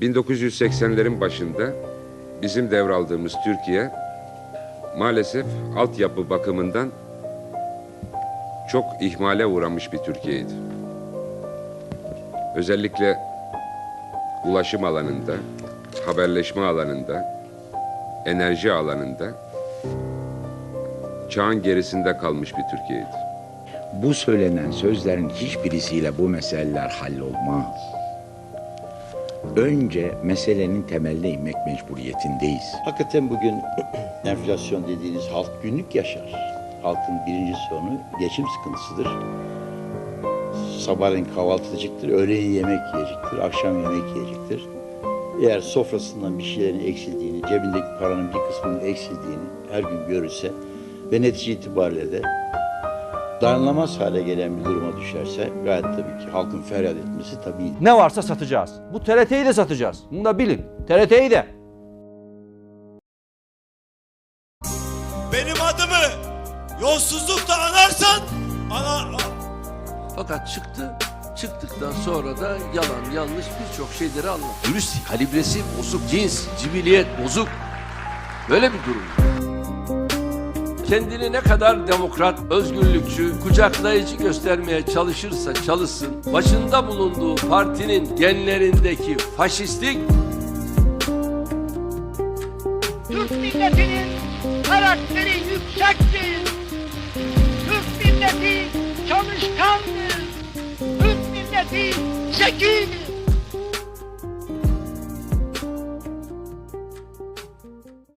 1980'lerin başında bizim devraldığımız Türkiye maalesef altyapı bakımından çok ihmale uğramış bir Türkiye'ydi. Özellikle ulaşım alanında, haberleşme alanında, enerji alanında çağın gerisinde kalmış bir Türkiye'ydi. Bu söylenen sözlerin hiçbirisiyle bu meseleler hallolmaz. Önce meselenin temeline inmek mecburiyetindeyiz. Hakikaten bugün enflasyon dediğiniz halk günlük yaşar. Halkın birinci sorunu geçim sıkıntısıdır. Sabahleyin kahvaltıcıktır, öğleyin yemek yiyecektir, akşam yemek yiyecektir. Eğer sofrasından bir şeylerin eksildiğini, cebindeki paranın bir kısmının eksildiğini her gün görürse ve netice itibariyle de dayanılamaz hale gelen bir duruma düşerse gayet tabii ki halkın feryat etmesi tabii Ne varsa satacağız. Bu TRT'yi de satacağız. Bunu da bilin. TRT'yi de. Benim adımı yolsuzlukla anarsan ana Fakat çıktı. Çıktıktan sonra da yalan yanlış birçok şeyleri anlattı. Dürüst, kalibresi bozuk, cins, cibiliyet bozuk. Böyle bir durum kendini ne kadar demokrat, özgürlükçü, kucaklayıcı göstermeye çalışırsa çalışsın, başında bulunduğu partinin genlerindeki faşistlik Türk milletinin karakteri yüksektir. Türk milleti çalışkandır. Türk milleti zekidir.